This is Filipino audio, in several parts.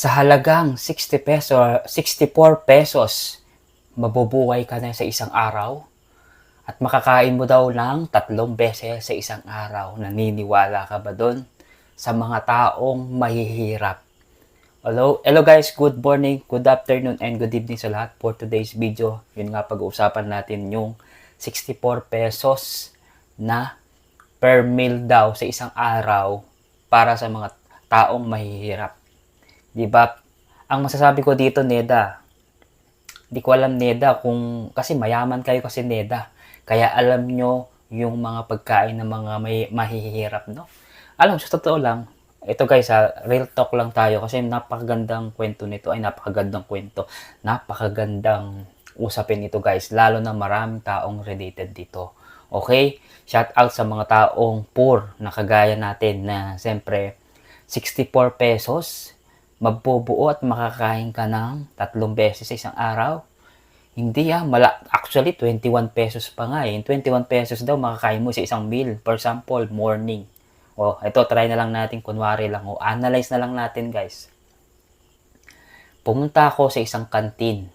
Sa halagang 60 peso, 64 pesos, mabubuhay ka na sa isang araw at makakain mo daw ng tatlong beses sa isang araw. Naniniwala ka ba doon? Sa mga taong mahihirap. Hello, hello guys, good morning, good afternoon, and good evening sa lahat for today's video. Yun nga, pag-uusapan natin yung 64 pesos na per meal daw sa isang araw para sa mga taong mahihirap. Di ba? Ang masasabi ko dito, Neda, di ko alam, Neda, kung, kasi mayaman kayo kasi, Neda. Kaya alam nyo yung mga pagkain ng mga may, mahihirap, no? Alam, sa totoo lang, ito guys, ha, real talk lang tayo kasi napakagandang kwento nito ay napakagandang kwento. Napakagandang usapin ito guys, lalo na maraming taong related dito. Okay? Shout out sa mga taong poor na kagaya natin na siyempre 64 pesos, mabubuo at makakain ka ng tatlong beses sa isang araw. Hindi ah, mala actually 21 pesos pa nga eh. 21 pesos daw makakain mo sa isang meal. For example, morning. O, ito, try na lang natin, kunwari lang. O, analyze na lang natin, guys. Pumunta ako sa isang kantin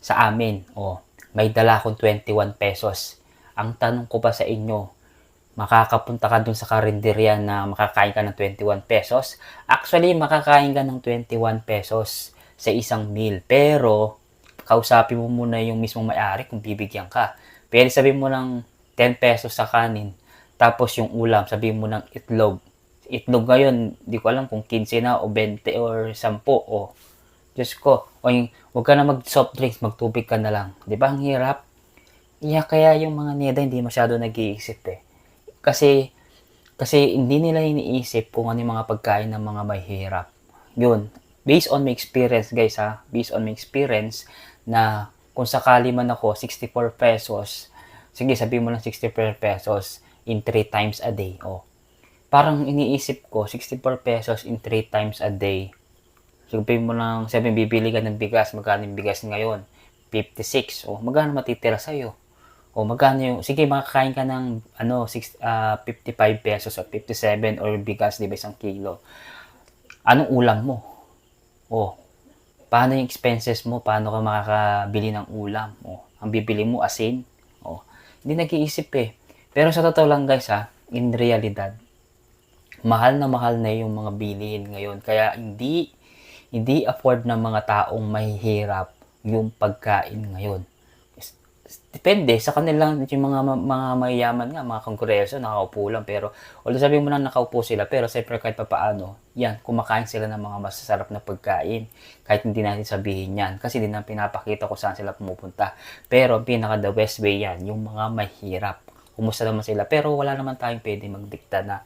sa amin. O, may dala akong 21 pesos. Ang tanong ko ba sa inyo, makakapunta ka dun sa karinderya na makakain ka ng 21 pesos? Actually, makakain ka ng 21 pesos sa isang meal. Pero, kausapin mo muna yung mismong may-ari kung bibigyan ka. Pwede sabihin mo ng 10 pesos sa kanin, tapos yung ulam, sabihin mo ng itlog. Itlog ngayon, di ko alam kung 15 na o 20 or 10 o Diyos ko. O yung, huwag ka na mag soft drinks, magtubig ka na lang. Di ba ang hirap? Yeah, kaya yung mga neda hindi masyado nag-iisip eh. Kasi, kasi hindi nila iniisip kung ano yung mga pagkain ng mga mahirap. Yun. Based on my experience guys ha, based on my experience na kung sakali man ako 64 pesos, sige sabihin mo lang 64 pesos, in 3 times a day. Oh. Parang iniisip ko, 64 pesos in 3 times a day. Sabihin mo lang, sabi bibili ka ng bigas, magkano yung bigas ngayon? 56. Oh, magkano matitira sa'yo? O magkano yung, sige makakain ka ng ano, 6, ah, 55 pesos or 57 or bigas, di ba isang kilo. Anong ulam mo? O, paano yung expenses mo? Paano ka makakabili ng ulam? O, ang bibili mo asin? O, hindi nag-iisip eh. Pero sa totoo lang guys ha, in realidad, mahal na mahal na yung mga bilihin ngayon. Kaya hindi hindi afford ng mga taong mahihirap yung pagkain ngayon. Depende sa kanila yung mga mga mayayaman nga, mga kongreso, nakaupo lang. Pero, although sabi mo lang nakaupo sila, pero siyempre kahit pa paano, yan, kumakain sila ng mga masasarap na pagkain. Kahit hindi natin sabihin yan. Kasi din na pinapakita ko saan sila pumupunta. Pero, pinaka the best way yan, yung mga mahirap. Kumusta naman sila. Pero, wala naman tayong pwede magdikta na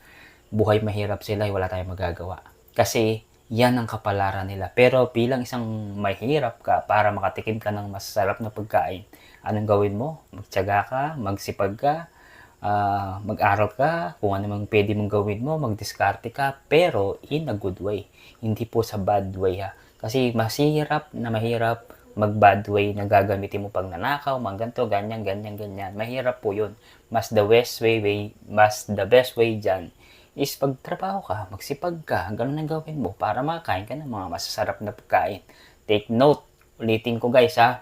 buhay mahirap sila, wala tayong magagawa. Kasi, yan ang kapalaran nila. Pero bilang isang mahirap ka para makatikim ka ng masasarap na pagkain, anong gawin mo? Magtyaga ka, magsipag ka, ah, mag-aral ka, kung ano mang pwede mong gawin mo, magdiskarte ka, pero in a good way. Hindi po sa bad way ha. Kasi masihirap na mahirap mag-bad way na gagamitin mo pag nanakaw, mga ganito, ganyan, ganyan, ganyan. Mahirap po yun. Mas the best way, way mas the best way dyan is pagtrabaho ka, magsipag ka, ganun ang gawin mo para makakain ka ng mga masasarap na pagkain. Take note, ulitin ko guys ha,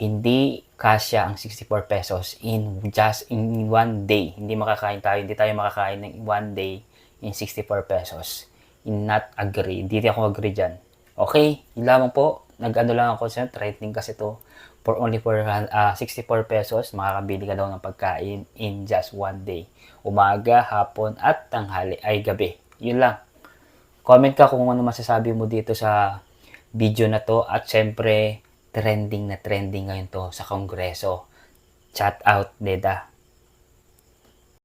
hindi kasya ang 64 pesos in just in one day. Hindi makakain tayo, hindi tayo makakain ng one day in 64 pesos. In not agree. Hindi ako agree dyan. Okay, yun lamang po. Nag-ano lang ako sa trending kasi to for only for uh, 64 pesos, makakabili ka daw ng pagkain in just one day. Umaga, hapon, at tanghali ay gabi. Yun lang. Comment ka kung ano masasabi mo dito sa video na to. At syempre, trending na trending ngayon to sa kongreso. Chat out, Deda.